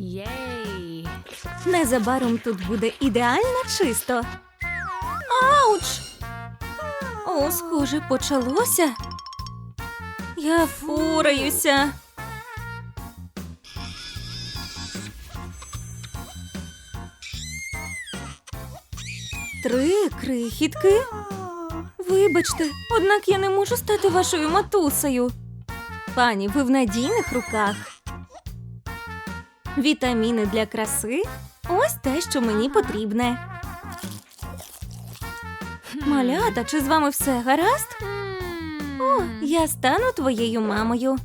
Єй! Незабаром тут буде ідеально чисто. Ауч! О, схоже, почалося. Я фураюся. Три крихітки. Вибачте, однак я не можу стати вашою матусею. Пані, ви в надійних руках. Вітаміни для краси ось те, що мені потрібне. Малята, чи з вами все гаразд? О, я стану твоєю мамою.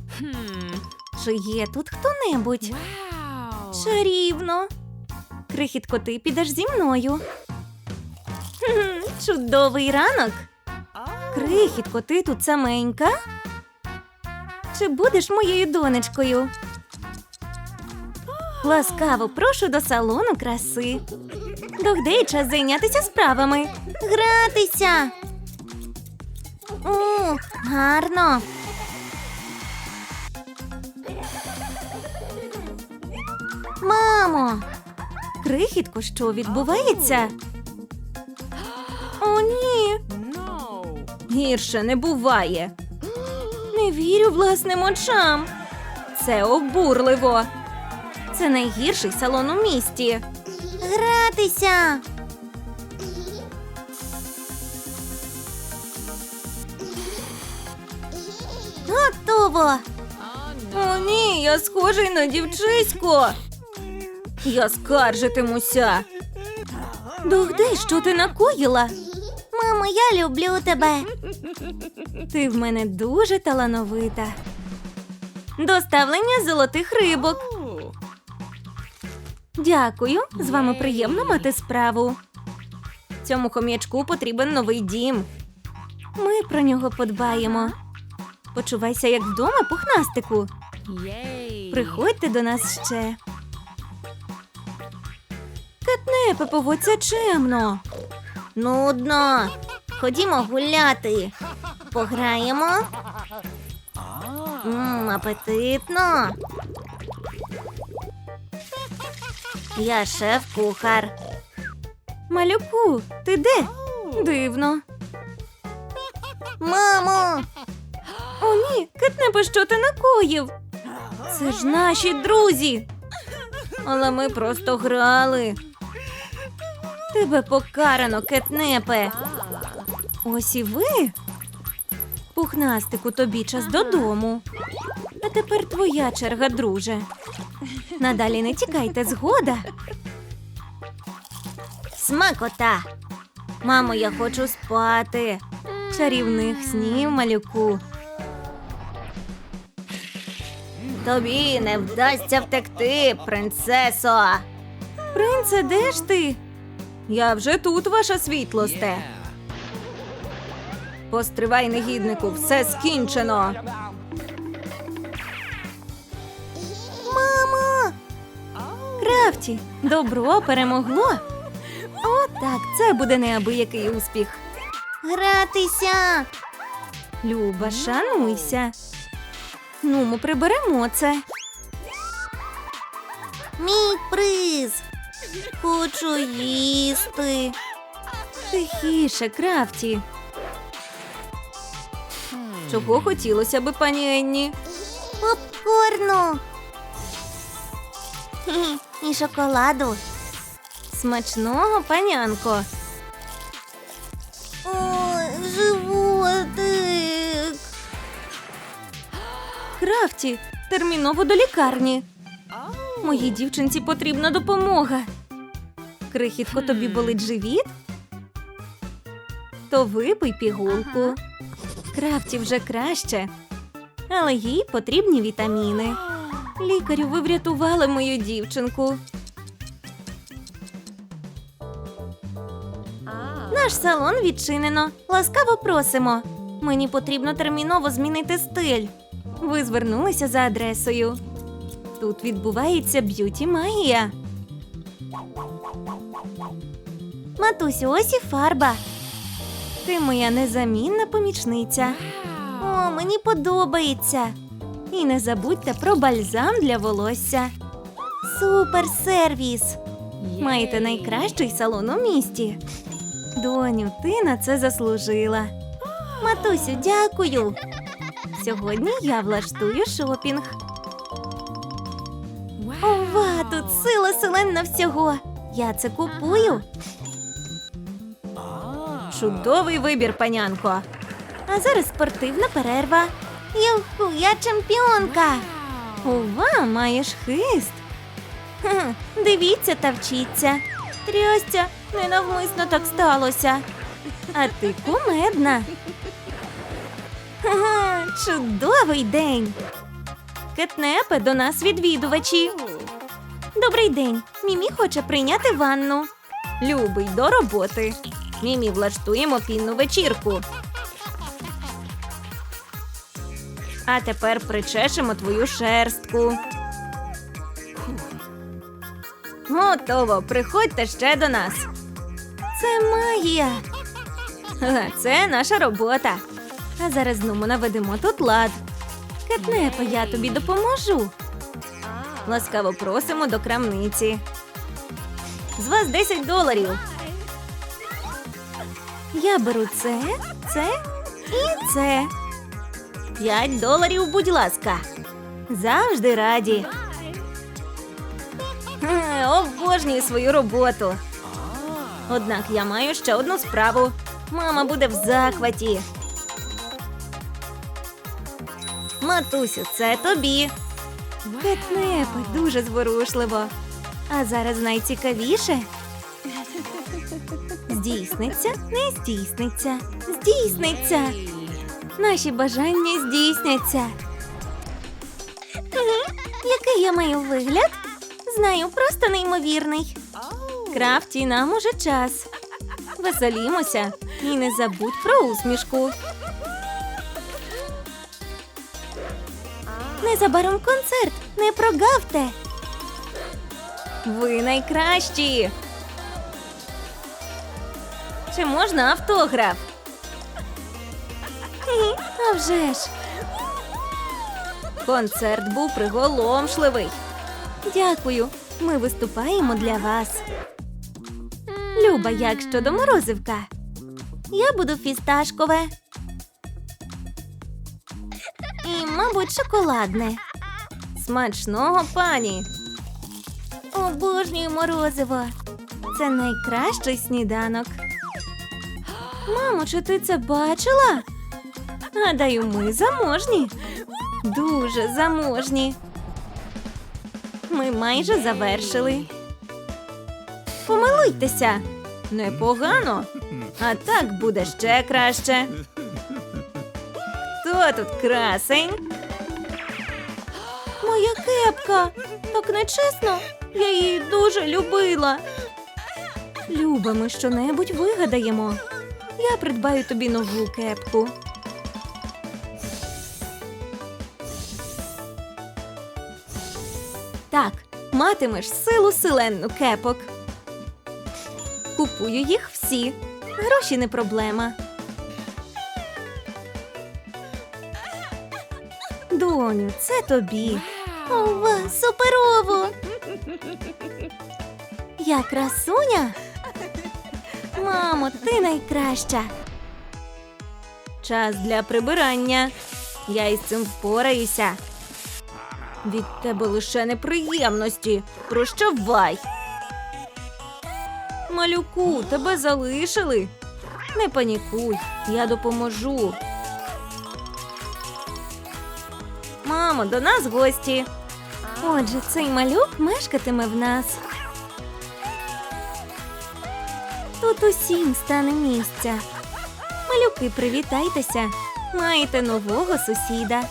Чи є тут хто-небудь? Чарівно. Крихітко, ти підеш зі мною. Чудовий ранок. Крихітко, ти тут саменька? Чи будеш моєю донечкою? Ласкаво прошу до салону краси. Догдей час зайнятися справами. Гратися. О, гарно. Мамо! Крихітко, що відбувається? О, ні. Гірше не буває. Не вірю власним очам. Це обурливо. Це найгірший салон у місті. Гратися. Готово. О, ні, я схожий на дівчисько. Я скаржитимуся. Догди, що ти накоїла? Мамо, я люблю тебе. Ти в мене дуже талановита. Доставлення золотих рибок. Дякую, з вами приємно мати справу. Цьому хом'ячку потрібен новий дім. Ми про нього подбаємо. Почувайся як вдома, пухнастику. Приходьте до нас ще. Кетнепе, поводься чемно. Нудно. Ходімо гуляти. Пограємо. Мм, апетитно. Я шеф-кухар. Малюку, ти де? Дивно. Мамо. О, ні, Кетнепе, що ти накоїв? Це ж наші друзі. Але ми просто грали. Тебе покарано, кетнепе. Ось і ви. Пухнастику, тобі час додому. А тепер твоя черга, друже. Надалі не тікайте, згода. Смакота. Мамо, я хочу спати. Чарівних снів, малюку. Тобі не вдасться втекти, принцесо. Принце, де ж ти? Я вже тут, ваша світлосте. Постривай, негіднику, все скінчено. Крафті, добро перемогло. О, так, це буде неабиякий успіх. Гратися. Люба, шануйся. Ну, ми приберемо це. Мій приз. Хочу їсти. Тихіше, крафті. Чого хотілося би, пані Енні? Попкорну. І шоколаду. Смачного, панянко. Ой, животик. Крафті, терміново до лікарні. Моїй дівчинці потрібна допомога. Крихітко, тобі болить живіт? То випий пігулку. Крафті вже краще, але їй потрібні вітаміни. Лікарю, ви врятували мою дівчинку. Наш салон відчинено. Ласкаво просимо. Мені потрібно терміново змінити стиль. Ви звернулися за адресою. Тут відбувається б'юті магія. Матусю, ось і фарба. Ти моя незамінна помічниця. О, мені подобається. І не забудьте про бальзам для волосся. Супер сервіс! Маєте найкращий салон у місті. Доню, ти на це заслужила. Матусю, дякую. Сьогодні я влаштую шопінг. Ова, тут сила селенна всього. Я це купую. Чудовий вибір, панянко. А зараз спортивна перерва. Юху, я чемпіонка. Ова, маєш хист. Хм, дивіться та вчіться. Трястя, ненавмисно так сталося. А ти кумедна. Ха-ха, чудовий день. Кетнепе до нас відвідувачі. Добрий день. Мімі хоче прийняти ванну. Любий до роботи. Мімі влаштуємо пінну вечірку. А тепер причешемо твою шерстку. Готово, приходьте ще до нас. Це магія. Це наша робота. А зараз знову наведемо тут лад. Кетнепа, я тобі допоможу. Ласкаво просимо до крамниці. З вас 10 доларів. Я беру це, це і це. 5 доларів, будь ласка. Завжди раді. Е, Обожнюю свою роботу. Однак я маю ще одну справу. Мама буде в захваті. Матусю, це тобі. Кетнепе, дуже зворушливо. А зараз найцікавіше. Здійсниться, не здійсниться, здійсниться. Наші бажання здійсняться. Який я маю вигляд? Знаю, просто неймовірний. Крафті, нам уже час. Веселімося і не забудь про усмішку. Незабаром концерт, не прогавте. Ви найкращі. Чи можна автограф? А вже ж. Концерт був приголомшливий. Дякую. Ми виступаємо для вас. Люба, як щодо морозивка? Я буду фісташкове. І, мабуть, шоколадне. Смачного пані. Обожнюю морозиво. Це найкращий сніданок. Мамо, чи ти це бачила? Гадаю, ми заможні. Дуже заможні. Ми майже завершили. Помилуйтеся. Непогано. А так буде ще краще. Хто тут красень? Моя кепка. Так нечесно. Я її дуже любила. Люба, ми щонебудь вигадаємо. Я придбаю тобі нову кепку. Так, матимеш силу селенну кепок. Купую їх всі. Гроші не проблема. Доню, це тобі. Ова, суперово! Я красуня? Мамо, ти найкраща. Час для прибирання. Я із цим впораюся. Від тебе лише неприємності. Прощавай. Малюку, тебе залишили. Не панікуй, я допоможу. Мамо, до нас гості. Отже, цей малюк мешкатиме в нас. Тут усім стане місця. Малюки, привітайтеся. Маєте нового сусіда.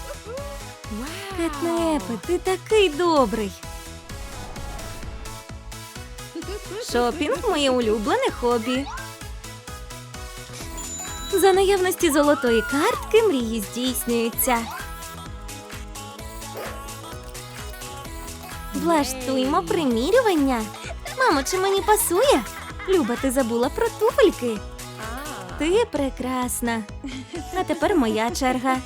Кетнепе, ти такий добрий. Шопінг моє улюблене хобі. За наявності золотої картки мрії здійснюються. Влаштуємо примірювання. Мамо, чи мені пасує? Люба, ти забула про туфельки. Ти прекрасна. А тепер моя черга.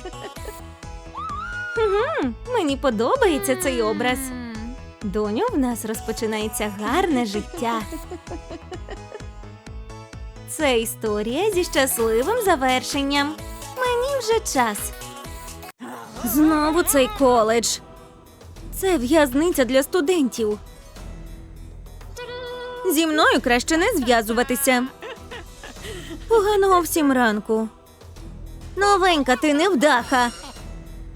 Угу, мені подобається цей образ. Доню, в нас розпочинається гарне життя. Це історія зі щасливим завершенням. Мені вже час. Знову цей коледж. Це в'язниця для студентів. Зі мною краще не зв'язуватися. Поганого всім ранку. Новенька, ти невдаха.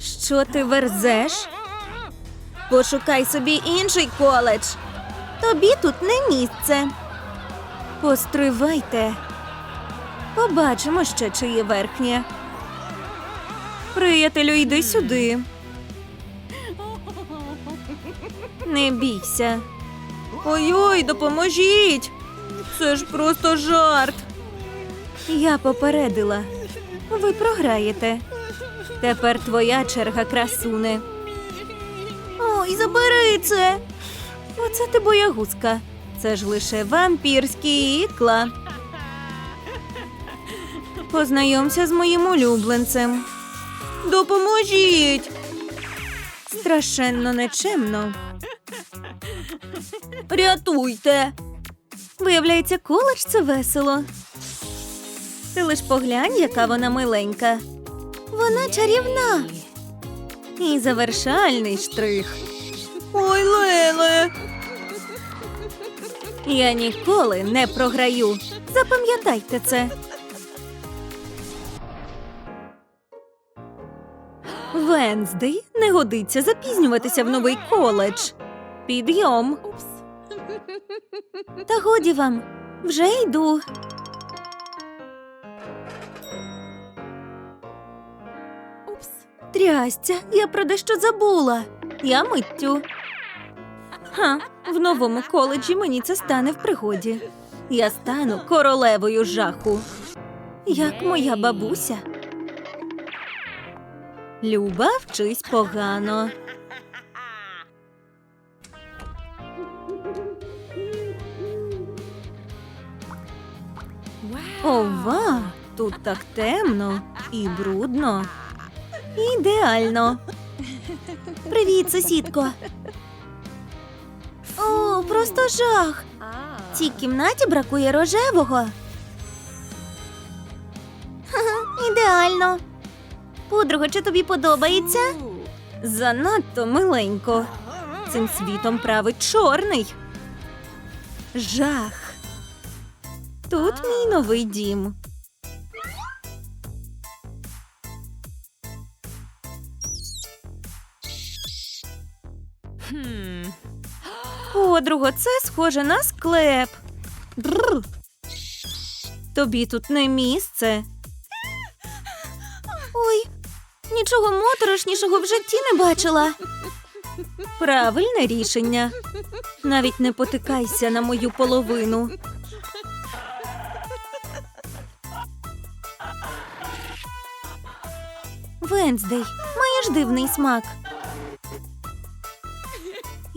Що ти верзеш? Пошукай собі інший коледж. Тобі тут не місце. Постривайте. Побачимо ще, чиє верхнє. Приятелю, йди сюди. Не бійся. Ой-ой, допоможіть. Це ж просто жарт. Я попередила. Ви програєте. Тепер твоя черга красуне. Ой, забери це. Оце ти боягузка. Це ж лише вампірські ікла. Познайомся з моїм улюбленцем. Допоможіть. Страшенно нечемно. Рятуйте. Виявляється, коледж це весело. Ти лиш поглянь, яка вона миленька. Вона чарівна. І завершальний штрих. Ой, Леле. Я ніколи не програю. Запам'ятайте це. Венздей не годиться запізнюватися в новий коледж. Підйом. Та годі вам, вже йду. Упс. Трястя, я про дещо забула. Я миттю. Ха, в новому коледжі мені це стане в пригоді. Я стану королевою жаху. Як моя бабуся. Люба, вчись погано. Ова, тут так темно і брудно. Ідеально. Привіт, сусідко. О, просто жах. Ah. Цій кімнаті бракує рожевого. Ідеально. Подруга, чи тобі подобається? Занадто миленько. Цим світом править чорний. Жах. Тут мій новий дім. Подруга, це схоже на склеп. Бррр. Тобі тут не місце. Ой, нічого моторошнішого в житті не бачила. Правильне рішення. Навіть не потикайся на мою половину. Венздей, маєш дивний смак.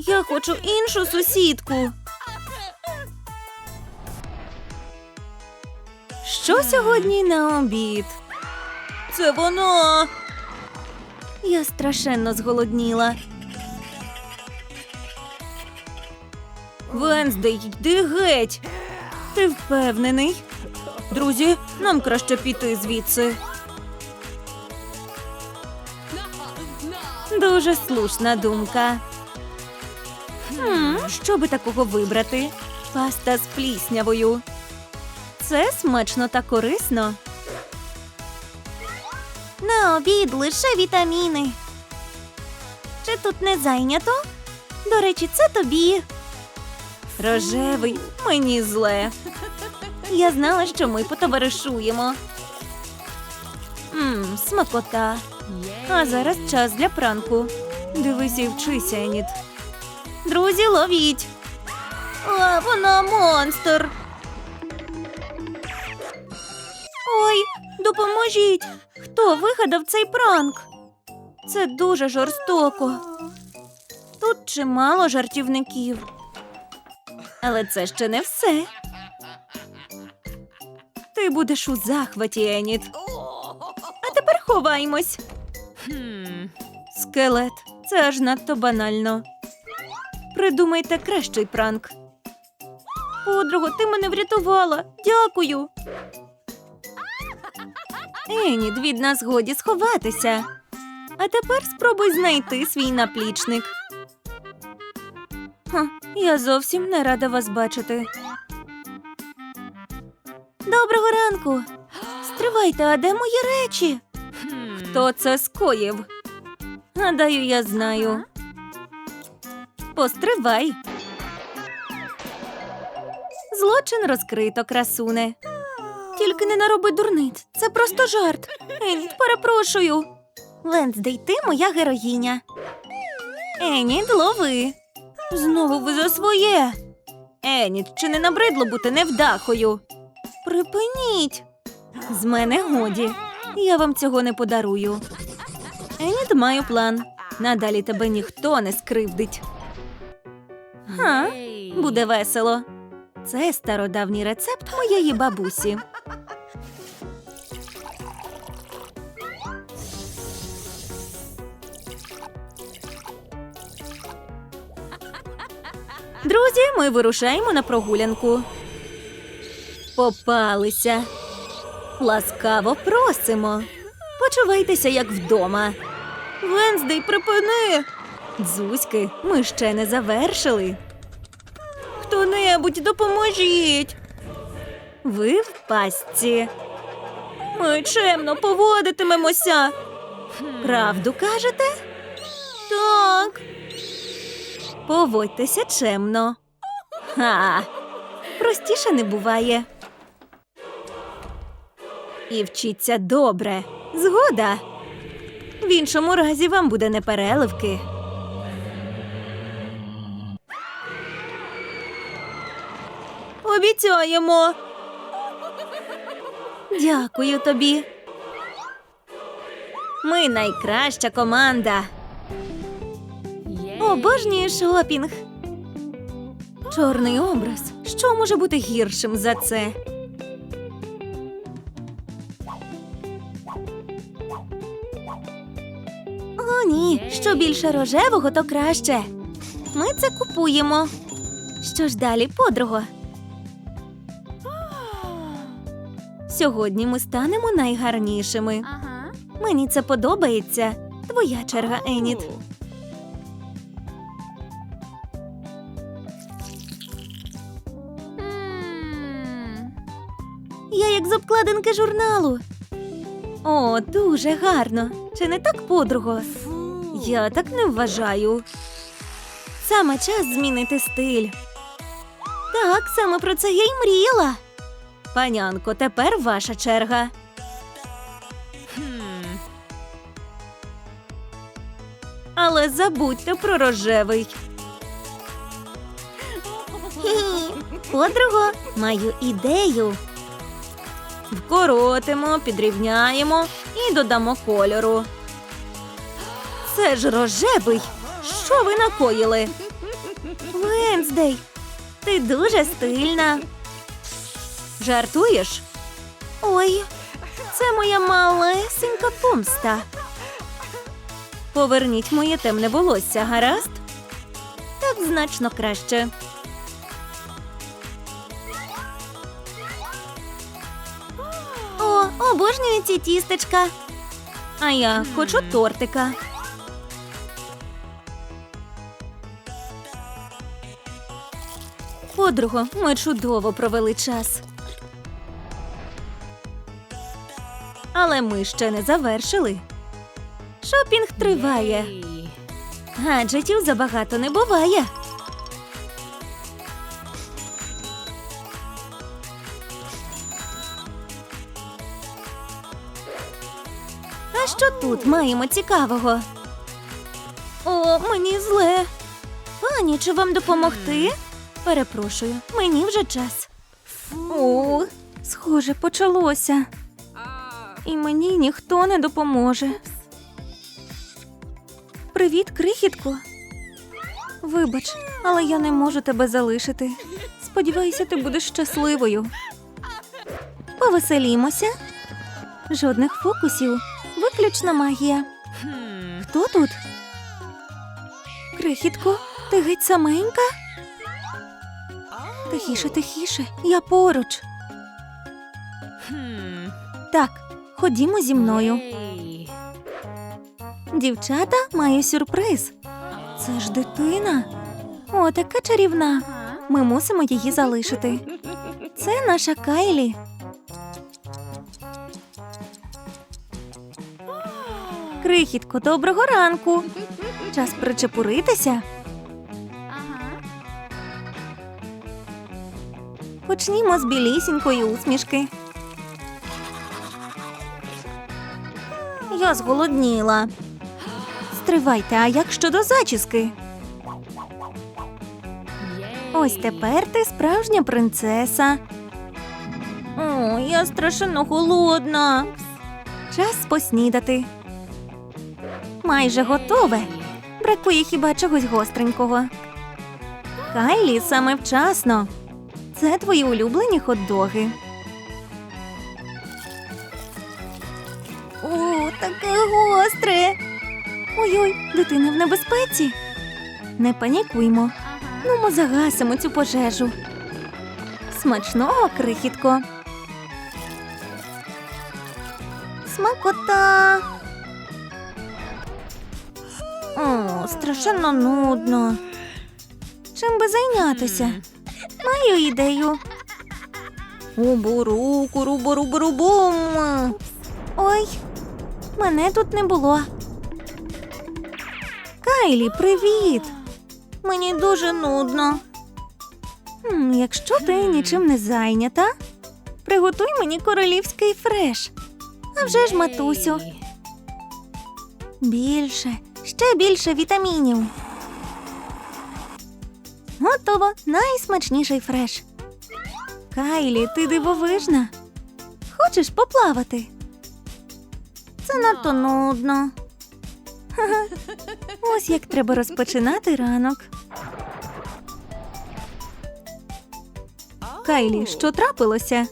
Я хочу іншу сусідку. Що сьогодні на обід? Це воно. Я страшенно зголодніла. Венздей, йди геть. Ти впевнений? Друзі, нам краще піти звідси. Дуже слушна думка. Що би такого вибрати? Паста з пліснявою. Це смачно та корисно. На обід лише вітаміни. Чи тут не зайнято? До речі, це тобі. Рожевий, мені зле. Я знала, що ми потоваришуємо. Мм, смакота. А зараз час для пранку. Дивись і вчися, Еніт. Друзі, ловіть. А, вона монстр. Ой, допоможіть. Хто вигадав цей пранк? Це дуже жорстоко. Тут чимало жартівників. Але це ще не все. Ти будеш у захваті, Еніт. А тепер ховаймось. Hmm. Скелет. Це аж надто банально. Придумайте кращий пранк. Подруго, ти мене врятувала. Дякую. Еніт, від нас годі сховатися. А тепер спробуй знайти свій наплічник. Ха, я зовсім не рада вас бачити. Доброго ранку. Стривайте, а де мої речі? Хто це скоїв? Гадаю, я знаю. Постривай. Злочин розкрито, красуне. Тільки не нароби дурниць. Це просто жарт. Еніт, перепрошую. Венздей, ти моя героїня. Еніт, лови. Знову ви за своє. Еніт, чи не набридло бути невдахою? Припиніть. З мене годі. Я вам цього не подарую. Еніт, маю план. Надалі тебе ніхто не скривдить. Ха, буде весело. Це стародавній рецепт моєї бабусі. Друзі, ми вирушаємо на прогулянку. Попалися. Ласкаво просимо. Почувайтеся як вдома. Венздей, припини. Дзузьки, ми ще не завершили. Хто-небудь допоможіть. Ви в пастці. Ми чемно поводитимемося. Правду кажете? Так. Поводьтеся чемно. Ха. Простіше не буває. І вчіться добре. Згода. В іншому разі вам буде непереливки. Обіцяємо. Дякую тобі. Ми найкраща команда. Обожнюю шопінг. Чорний образ. Що може бути гіршим за це? О, ні, що більше рожевого, то краще. Ми це купуємо. Що ж далі, подруго? Сьогодні ми станемо найгарнішими. Ага. Мені це подобається. Твоя черга, Еніт. Я як з обкладинки журналу. О, дуже гарно. Чи не так, подруго? Я так не вважаю. Саме час змінити стиль. Так, саме про це я й мріяла. Панянко, тепер ваша черга. Але забудьте про рожевий. Подруго, маю ідею. Вкоротимо, підрівняємо і додамо кольору. Це ж рожевий. Що ви накоїли? Венздей, ти дуже стильна. Жартуєш? Ой, це моя малесенька помста. Поверніть моє темне волосся, гаразд? Так значно краще. О, обожнюю ці тістечка. А я хочу тортика. Подруго, ми чудово провели час. Але ми ще не завершили. Шопінг триває. Гаджетів забагато не буває. А що тут маємо цікавого? О, мені зле. Пані, чи вам допомогти? Перепрошую, мені вже час. О, схоже, почалося. І мені ніхто не допоможе. Привіт, крихітко. Вибач, але я не можу тебе залишити. Сподіваюся, ти будеш щасливою. Повеселімося. Жодних фокусів, виключна магія. Хто тут? Крихітко, Ти геть саменька? Тихіше, тихіше, я поруч. Так, ходімо зі мною. Дівчата, маю сюрприз. Це ж дитина. О, така чарівна. Ми мусимо її залишити. Це наша Кайлі. Крихітко, доброго ранку. Час причепуритися. Почнімо з білісінької усмішки. Я зголодніла. Стривайте, а як щодо зачіски? Ось тепер ти справжня принцеса. О, я страшенно голодна. Час поснідати. Майже готове. Бракує хіба чогось гостренького. Кайлі саме вчасно. Це твої улюблені хот-доги. Таке гостре. Ой-ой, дитина в небезпеці. Не панікуймо. Ну, ми загасимо цю пожежу. Смачного крихітко. Смакота. О, страшенно нудно. Чим би зайнятися? Маю ідею. Убуру, куру, буру, буру, бум. Ой, мене тут не було. Кайлі, привіт. Мені дуже нудно. Хм, якщо ти нічим не зайнята, приготуй мені королівський фреш. А вже ж, матусю, більше, ще більше вітамінів. Готово, найсмачніший фреш. Кайлі, ти дивовижна. Хочеш поплавати? Це надто нудно. Ось як треба розпочинати ранок. Кайлі, що трапилося?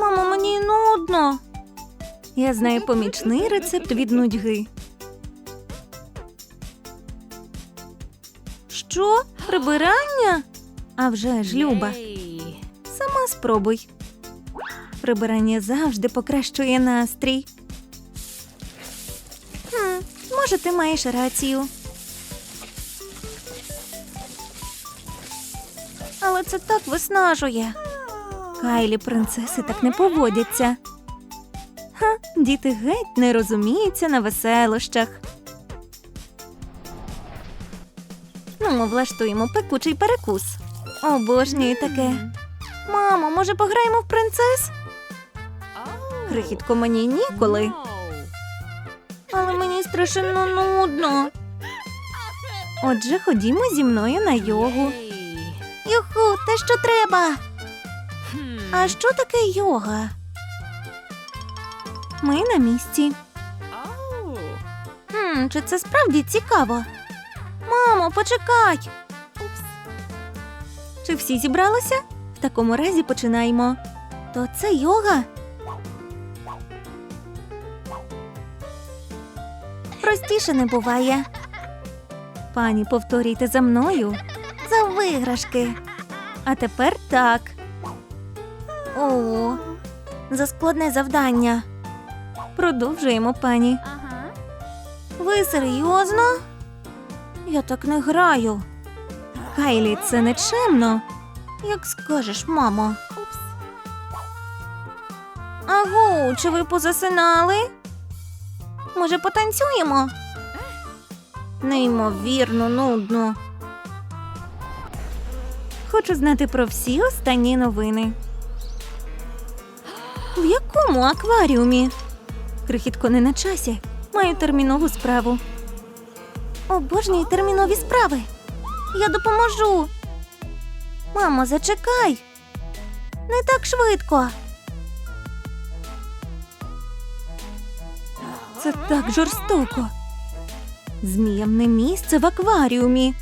Мамо, мені нудно. Я знаю помічний рецепт від нудьги. Що? Прибирання? А вже ж, Люба, сама спробуй. Прибирання завжди покращує настрій. Може, ти маєш рацію. Але це так виснажує. Кайлі принцеси так не поводяться. Ха, діти геть не розуміються на веселощах. Ну, ми влаштуємо пекучий перекус. Обожнюю таке. Мамо, може пограємо в принцес? Крихітко мені ніколи, страшенно нудно. Отже, ходімо зі мною на йогу. Юху, те, що треба. А що таке йога? Ми на місці. Хм, чи це справді цікаво? Мамо, почекай. Чи всі зібралися? В такому разі починаємо. То це йога. Простіше не буває. Пані, повторюйте за мною. За виграшки. А тепер так. О, за складне завдання. Продовжуємо, пані. Ви серйозно? Я так не граю. Кайлі, це нечемно. Як скажеш, мамо. Агу, чи ви позасинали? Може, потанцюємо? Неймовірно, нудно. Хочу знати про всі останні новини. В якому акваріумі? Крихітко не на часі. Маю термінову справу. Обожнюю термінові справи. Я допоможу. Мамо, зачекай. Не так швидко. Це так жорстоко. Зміям не місце в акваріумі.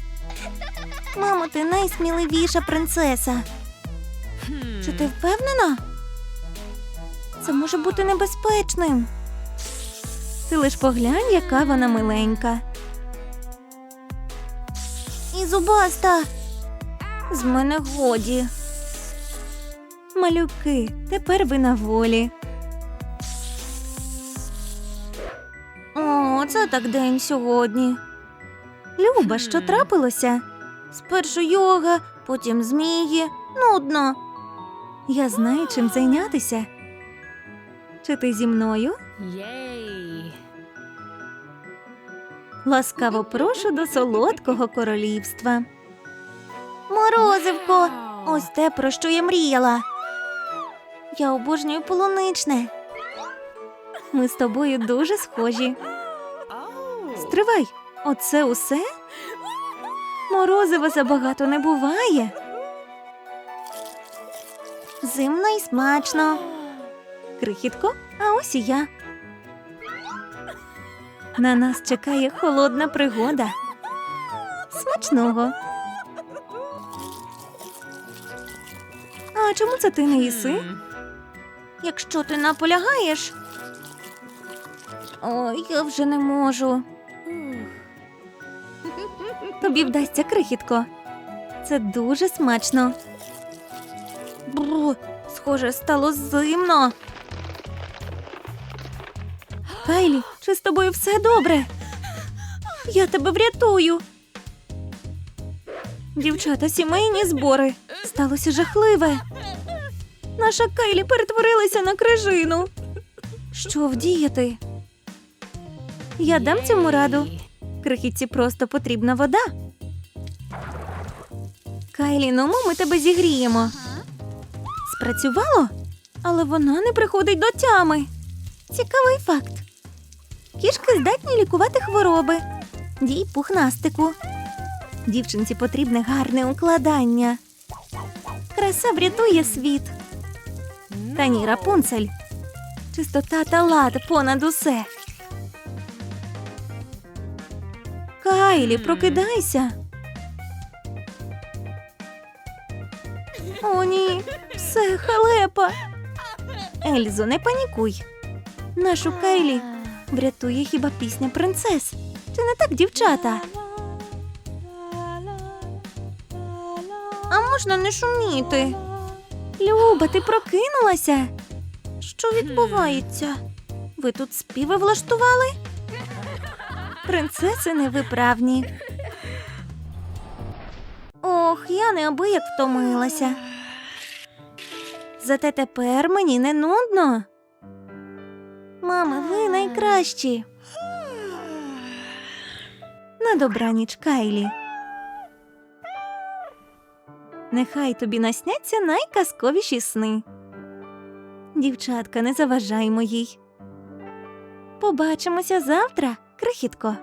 Мамо, ти найсміливіша принцеса. Чи ти впевнена? Це може бути небезпечним. Ти лиш поглянь, яка вона миленька. і зубаста. З мене годі. Малюки, тепер ви на волі. Це так день сьогодні. Люба, що трапилося? Спершу йога, потім змії. Нудно. Я знаю, чим зайнятися. Чи ти зі мною? Ласкаво прошу до солодкого королівства. Морозивко, ось те, про що я мріяла. Я обожнюю полуничне. Ми з тобою дуже схожі. Стривай, оце усе? Морозива забагато не буває. Зимно і смачно. Крихітко, а ось і я. На нас чекає холодна пригода. Смачного. А чому це ти не їси? Якщо ти наполягаєш. Ой, я вже не можу. Тобі вдасться крихітко. Це дуже смачно. Бру, схоже, стало зимно. Кайлі, чи з тобою все добре? Я тебе врятую. Дівчата, сімейні збори. Сталося жахливе. Наша Кайлі перетворилася на крижину. Що вдіяти? Я дам цьому раду. Крихітці просто потрібна вода. Кайлі, ну ми тебе зігріємо. Спрацювало? Але вона не приходить до тями. Цікавий факт. Кішки здатні лікувати хвороби. Дій пухнастику. Дівчинці потрібне гарне укладання. Краса врятує світ. Та Рапунцель. Чистота та лад понад усе. Кайлі, прокидайся. О, ні, все халепа. Ельзо, не панікуй. Нашу Кайлі врятує хіба пісня принцес. Чи не так, дівчата? А можна не шуміти? Люба, ти прокинулася? Що відбувається? Ви тут співи влаштували? Принцеси невиправні. Ох, я неабияк втомилася. Зате тепер мені не нудно. Мами, ви найкращі. На добраніч, Кайлі. Нехай тобі насняться найказковіші сни. Дівчатка, не заважаймо їй. Побачимося завтра, крихітко.